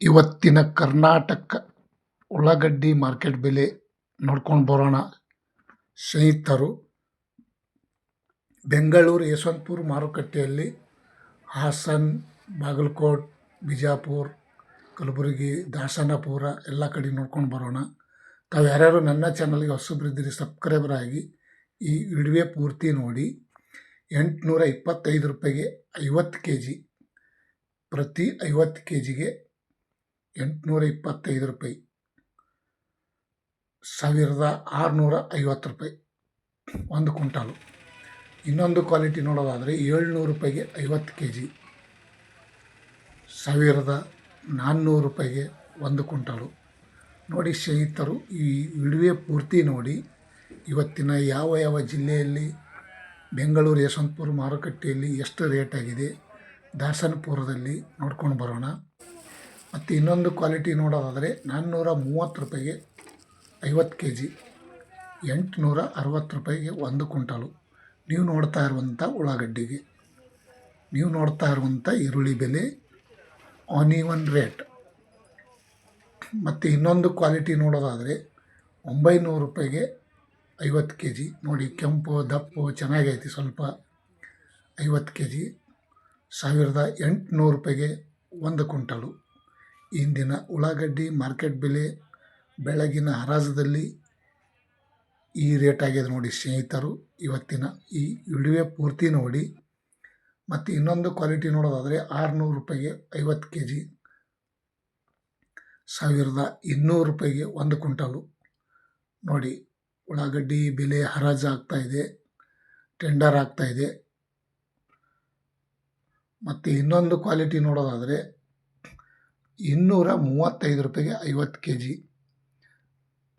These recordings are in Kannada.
ಇವತ್ತಿನ ಕರ್ನಾಟಕ ಉಳ್ಳಾಗಡ್ಡಿ ಮಾರ್ಕೆಟ್ ಬೆಲೆ ನೋಡ್ಕೊಂಡು ಬರೋಣ. ಸ್ನೇಹಿತರು, ಬೆಂಗಳೂರು ಯಶವಂತಪುರ ಮಾರುಕಟ್ಟೆಯಲ್ಲಿ ಹಾಸನ್, ಬಾಗಲಕೋಟ್, ಬಿಜಾಪುರ, ಕಲಬುರಗಿ, ದಾಸನಪುರ ಎಲ್ಲ ಕಡೆ ನೋಡ್ಕೊಂಡು ಬರೋಣ. ತಾವು ಯಾರ್ಯಾರು ನನ್ನ ಚಾನಲ್ಗೆ ಹೊಸಬ್ರಿದ್ದೀರಿ ಸಬ್ಸ್ಕ್ರೈಬರ್ ಆಗಿ ಈ ವಿಡಿಯೋ ಪೂರ್ತಿ ನೋಡಿ. ಎಂಟುನೂರ ಇಪ್ಪತ್ತೈದು ರೂಪಾಯಿಗೆ ಐವತ್ತು ಕೆ ಜಿ ಪ್ರತಿ ಐವತ್ತು ಕೆ ಜಿಗೆ ಎಂಟುನೂರ ಇಪ್ಪತ್ತೈದು ರೂಪಾಯಿ. ಸಾವಿರದ ಆರುನೂರ ಐವತ್ತು ರೂಪಾಯಿ. ಒಂದು ಕುಂಟಾಲು ಇನ್ನೊಂದು ಕ್ವಾಲಿಟಿ ನೋಡೋದಾದರೆ ಏಳ್ನೂರು ರೂಪಾಯಿಗೆ ಐವತ್ತು ಕೆ ಜಿ ಸಾವಿರದ ನಾನ್ನೂರು ರೂಪಾಯಿಗೆ ಒಂದು ಕುಂಟಾಲು ನೋಡಿ ಸ್ನೇಹಿತರು, ಈ ಇಡುವೆ ಪೂರ್ತಿ ನೋಡಿ. ಇವತ್ತಿನ ಯಾವ ಯಾವ ಜಿಲ್ಲೆಯಲ್ಲಿ ಬೆಂಗಳೂರು ಯಶವಂತಪುರ ಮಾರುಕಟ್ಟೆಯಲ್ಲಿ ಎಷ್ಟು ರೇಟ್ ಆಗಿದೆ, ದಾಸನಪುರದಲ್ಲಿ ನೋಡ್ಕೊಂಡು ಬರೋಣ. ಮತ್ತು ಇನ್ನೊಂದು ಕ್ವಾಲಿಟಿ ನೋಡೋದಾದರೆ ನಾನ್ನೂರ ಮೂವತ್ತು ರೂಪಾಯಿಗೆ ಐವತ್ತು ಕೆ ಜಿ ಎಂಟುನೂರ ಅರವತ್ತು ರೂಪಾಯಿಗೆ ಒಂದು ಕುಂಟಾಲು ನೀವು ನೋಡ್ತಾ ಇರುವಂಥ ಉಳ್ಳಾಗಡ್ಡಿಗೆ. ನೀವು ನೋಡ್ತಾ ಇರುವಂಥ ಈರುಳ್ಳಿ ಬೆಲೆ ಆನಿವನ್ ರೇಟ್ ಮತ್ತು ಇನ್ನೊಂದು ಕ್ವಾಲಿಟಿ ನೋಡೋದಾದರೆ ಒಂಬೈನೂರು ರೂಪಾಯಿಗೆ ಐವತ್ತು ಕೆ ಜಿ ನೋಡಿ, ಕೆಂಪು, ದಪ್ಪು ಚೆನ್ನಾಗೈತಿ ಸ್ವಲ್ಪ ಐವತ್ತು ಕೆ ಜಿ ಸಾವಿರದ ಎಂಟುನೂರು ರೂಪಾಯಿಗೆ ಒಂದು ಕುಂಟಲು ಇಂದಿನ ಉಳ್ಳಾಗಡ್ಡಿ ಮಾರ್ಕೆಟ್ ಬೆಲೆ ಬೆಳಗಿನ ಹರಾಜದಲ್ಲಿ ಈ ರೇಟ್ ಆಗಿದೆ ನೋಡಿ ಸ್ನೇಹಿತರು. ಇವತ್ತಿನ ಈ ವಿಡಿಯೋ ಪೂರ್ತಿ ನೋಡಿ. ಮತ್ತು ಇನ್ನೊಂದು ಕ್ವಾಲಿಟಿ ನೋಡೋದಾದರೆ ಆರುನೂರು ರೂಪಾಯಿಗೆ ಐವತ್ತು ಕೆ ಜಿ ಸಾವಿರದ ಇನ್ನೂರು ರೂಪಾಯಿಗೆ ಒಂದು ಕ್ವಿಂಟಲು. ನೋಡಿ, ಉಳ್ಳಾಗಡ್ಡಿ ಬೆಲೆ ಹರಾಜು ಇದೆ, ಟೆಂಡರ್ ಆಗ್ತಾ ಇದೆ. ಮತ್ತು ಇನ್ನೊಂದು ಕ್ವಾಲಿಟಿ ನೋಡೋದಾದರೆ ಇನ್ನೂರ ಮೂವತ್ತೈದು ರೂಪಾಯಿಗೆ ಐವತ್ತು ಕೆ ಜಿ,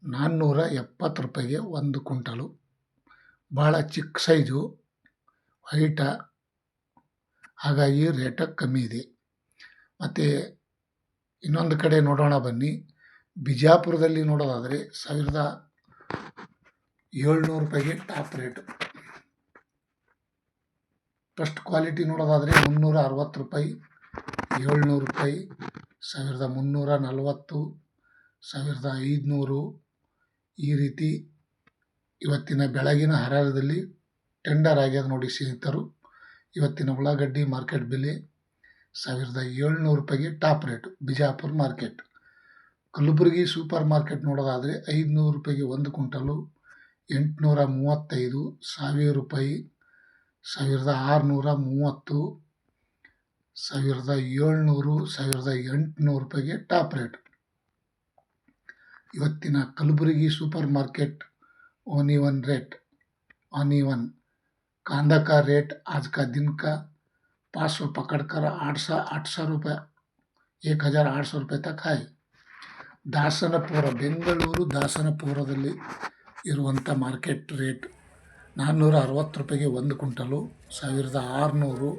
ನಾನ್ನೂರ ಎಪ್ಪತ್ತು ರೂಪಾಯಿಗೆ ಒಂದು ಕುಂಟಲು ಭಾಳ ಚಿಕ್ಕ ಸೈಜು ವೈಟ ಹಾಗಾಗಿ ರೇಟ ಕಮ್ಮಿ ಇದೆ. ಮತ್ತು ಇನ್ನೊಂದು ಕಡೆ ನೋಡೋಣ ಬನ್ನಿ. ಬಿಜಾಪುರದಲ್ಲಿ ನೋಡೋದಾದರೆ ಸಾವಿರದ ಏಳ್ನೂರು ರೂಪಾಯಿಗೆ ಟಾಪ್ ರೇಟು. ಫಸ್ಟ್ ಕ್ವಾಲಿಟಿ ನೋಡೋದಾದರೆ ಮುನ್ನೂರ ಅರವತ್ತು ರೂಪಾಯಿ, ಏಳ್ನೂರು ರೂಪಾಯಿ. ಸಾವಿರದ ಮುನ್ನೂರ ನಲವತ್ತು, ಸಾವಿರದ ಐದುನೂರು. ಈ ರೀತಿ ಇವತ್ತಿನ ಬೆಳಗಿನ ಹರಾರದಲ್ಲಿ ಟೆಂಡರ್ ಆಗ್ಯದ ನೋಡಿ ಸ್ನೇಹಿತರು. ಇವತ್ತಿನ ಉಳ್ಳಾಗಡ್ಡಿ ಮಾರ್ಕೆಟ್ ಬೆಲೆ ಸಾವಿರದ ಏಳ್ನೂರು ರೂಪಾಯಿಗೆ top rate Bijapur market Kalaburagi supermarket ನೋಡೋದಾದರೆ ಐದುನೂರು ರೂಪಾಯಿಗೆ ಒಂದು ಕುಂಟಲು ಎಂಟುನೂರ ಮೂವತ್ತೈದು ಸಾವಿರ ರೂಪಾಯಿ, ಸಾವಿರದ ಆರುನೂರ ಮೂವತ್ತು. ಸಾವಿರದ ಏಳ್ನೂರು ಸಾವಿರದ ಎಂಟುನೂರು ರೂಪಾಯಿಗೆ ಟಾಪ್ ರೇಟ್ ಇವತ್ತಿನ ಕಲಬುರಗಿ ಸೂಪರ್ ಮಾರ್ಕೆಟ್ ओनी वन रेट ओनी वन कांदा का रेट आज का दिन का पाँच सौ पकड़ कर आठ सौ आठ सौ रुपये एक हज़ार आठ सौ रुपये तक है ದಾಸನಪುರ ಬೆಂಗಳೂರು ದಾಸನಪುರದಲ್ಲಿ ಇರುವಂಥ ಮಾರ್ಕೆಟ್ ರೇಟ್ ನಾನ್ನೂರ ಅರವತ್ತು ರೂಪಾಯಿಗೆ ಒಂದು ಕುಂಟಲು ಸಾವಿರದ ಆರುನೂರು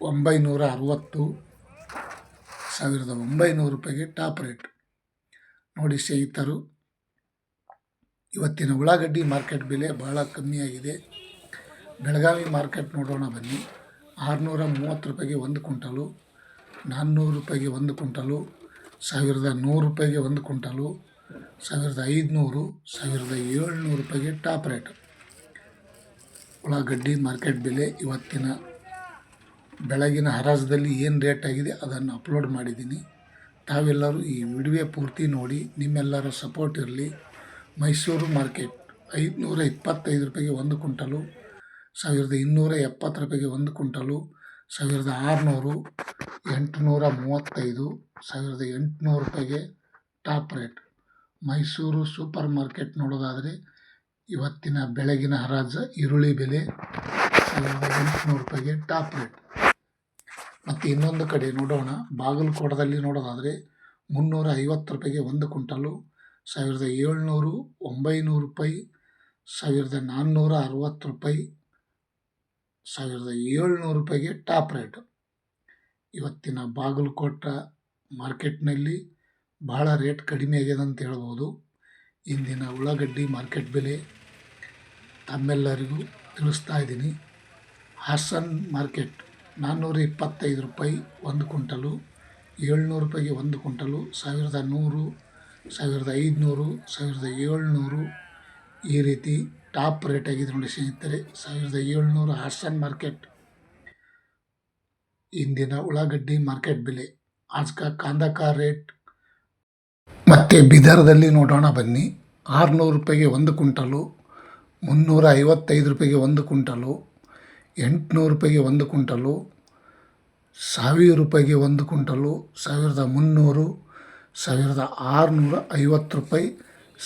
ಒಂಬೈನೂರ ಅರವತ್ತು ಸಾವಿರದ ಒಂಬೈನೂರು ರೂಪಾಯಿಗೆ ಟಾಪ್ ರೇಟ್. ನೋಡಿ ಸ್ನೇಹಿತರು, ಇವತ್ತಿನ ಉಳ್ಳಾಗಡ್ಡಿ ಮಾರ್ಕೆಟ್ ಬೆಲೆ ಭಾಳ ಕಮ್ಮಿಯಾಗಿದೆ ಬೆಳಗಾವಿ ಮಾರ್ಕೆಟ್ ನೋಡೋಣ ಬನ್ನಿ. ಆರುನೂರ ಮೂವತ್ತು ರೂಪಾಯಿಗೆ ಒಂದು ಕುಂಟಲು ನಾನ್ನೂರು ರೂಪಾಯಿಗೆ ಒಂದು ಕುಂಟಲು ಸಾವಿರದ ನೂರು ರೂಪಾಯಿಗೆ ಒಂದು ಕುಂಟಲು ಸಾವಿರದ ಐದುನೂರು, ಸಾವಿರದ ಏಳ್ನೂರು ರೂಪಾಯಿಗೆ ಟಾಪ್ ರೇಟ್. ಉಳ್ಳಾಗಡ್ಡಿ ಮಾರ್ಕೆಟ್ ಬೆಲೆ ಇವತ್ತಿನ ಬೆಳಗಿನ ಹರಾಜದಲ್ಲಿ ಏನು ರೇಟ್ ಆಗಿದೆ ಅದನ್ನು ಅಪ್ಲೋಡ್ ಮಾಡಿದ್ದೀನಿ. ತಾವೆಲ್ಲರೂ ಈ ವಿಡಿಯೋ ಪೂರ್ತಿ ನೋಡಿ, ನಿಮ್ಮೆಲ್ಲರ ಸಪೋರ್ಟ್ ಇರಲಿ. ಮೈಸೂರು ಮಾರ್ಕೆಟ್ ಐದುನೂರ ಇಪ್ಪತ್ತೈದು ರೂಪಾಯಿಗೆ ಒಂದು ಕುಂಟಲು ಸಾವಿರದ ಇನ್ನೂರ ಎಪ್ಪತ್ತು ರೂಪಾಯಿಗೆ ಒಂದು ಕುಂಟಲು ಸಾವಿರದ ಆರುನೂರು ಎಂಟುನೂರ ಮೂವತ್ತೈದು, ಸಾವಿರದ ಎಂಟುನೂರು ರೂಪಾಯಿಗೆ top rate Mysuru super market ನೋಡೋದಾದರೆ ಇವತ್ತಿನ ಬೆಳಗಿನ ಹರಾಜ, ಈರುಳ್ಳಿ ಬೆಲೆ ಸಾವಿರದ ಎಂಟುನೂರು ರೂಪಾಯಿಗೆ ಟಾಪ್ ರೇಟ್ ಮತ್ತು ಇನ್ನೊಂದು ಕಡೆ ನೋಡೋಣ. ಬಾಗಲಕೋಟದಲ್ಲಿ ನೋಡೋದಾದರೆ ಮುನ್ನೂರ ಐವತ್ತು ರೂಪಾಯಿಗೆ ಒಂದು ಕುಂಟಲು ಸಾವಿರದ ಏಳ್ನೂರು ಒಂಬೈನೂರು ರೂಪಾಯಿ, ಸಾವಿರದ ನಾನ್ನೂರ ಅರವತ್ತು ರೂಪಾಯಿ, ಸಾವಿರದ ಏಳ್ನೂರು ರೂಪಾಯಿಗೆ ಟಾಪ್ ರೇಟು. ಇವತ್ತಿನ ಬಾಗಲಕೋಟ ಮಾರ್ಕೆಟ್ನಲ್ಲಿ ಭಾಳ ರೇಟ್ ಕಡಿಮೆ ಆಗಿದೆ ಅಂತ ಹೇಳ್ಬೋದು. ಇಂದಿನ ಉಳ್ಳಾಗಡ್ಡಿ ಮಾರ್ಕೆಟ್ ಬೆಲೆ ತಮ್ಮೆಲ್ಲರಿಗೂ ತಿಳಿಸ್ತಾ ಇದ್ದೀನಿ. ಹಾಸನ್ ಮಾರ್ಕೆಟ್. ನಾನ್ನೂರ ಇಪ್ಪತ್ತೈದು ರೂಪಾಯಿ ಒಂದು ಕುಂಟಲು ಏಳ್ನೂರು ರೂಪಾಯಿಗೆ ಒಂದು ಕುಂಟಲು ಸಾವಿರದ ನೂರು, ಸಾವಿರದ ಐದುನೂರು, ಸಾವಿರದ ಏಳ್ನೂರು. ಈ ರೀತಿ ಟಾಪ್ ರೇಟ್ ಆಗಿದೆ ನೋಡಿ ಸ್ನೇಹಿತರೆ, ಸಾವಿರದ ಏಳ್ನೂರು ಹಾಸನ್ ಮಾರ್ಕೆಟ್. ಇಂದಿನ ಉಳ್ಳಾಗಡ್ಡಿ ಮಾರ್ಕೆಟ್ ಬೆಲೆ ಆಜ್ಕ ಕಾಂದಕ ರೇಟ್. ಮತ್ತು ಬಿದರದಲ್ಲಿ ನೋಡೋಣ ಬನ್ನಿ, ಆರುನೂರು ರೂಪಾಯಿಗೆ ಒಂದು ಕುಂಟಲು ಮುನ್ನೂರ ಐವತ್ತೈದು ರೂಪಾಯಿಗೆ ಒಂದು ಕುಂಟಲು ಎಂಟುನೂರು ರೂಪಾಯಿಗೆ ಒಂದು ಕುಂಟಲು ಸಾವಿರ ರೂಪಾಯಿಗೆ ಒಂದು ಕುಂಟಲು ಸಾವಿರದ ಮುನ್ನೂರು, ಸಾವಿರದ ಆರುನೂರ ಐವತ್ತು ರೂಪಾಯಿ,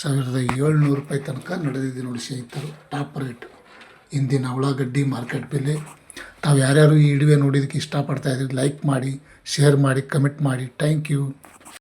ಸಾವಿರದ ಏಳ್ನೂರು ರೂಪಾಯಿ ತನಕ ನಡೆದಿದೆ ನೋಡಿ ಸ್ನೇಹಿತರು. ಟಾಪ್ ರೇಟ್ ಇಂದಿನ ಉಳ್ಳಾಗಡ್ಡಿ ಮಾರ್ಕೆಟ್ ಬೆಲೆ. ತಾವು ಯಾರ್ಯಾರು ಈ ವಿಡಿಯೋ ನೋಡಿದ್ದಕ್ಕೆ ಇಷ್ಟಪಡ್ತಾ ಇದ್ದೀರಿ ಲೈಕ್ ಮಾಡಿ ಶೇರ್ ಮಾಡಿ ಕಮೆಂಟ್ ಮಾಡಿ. Thank you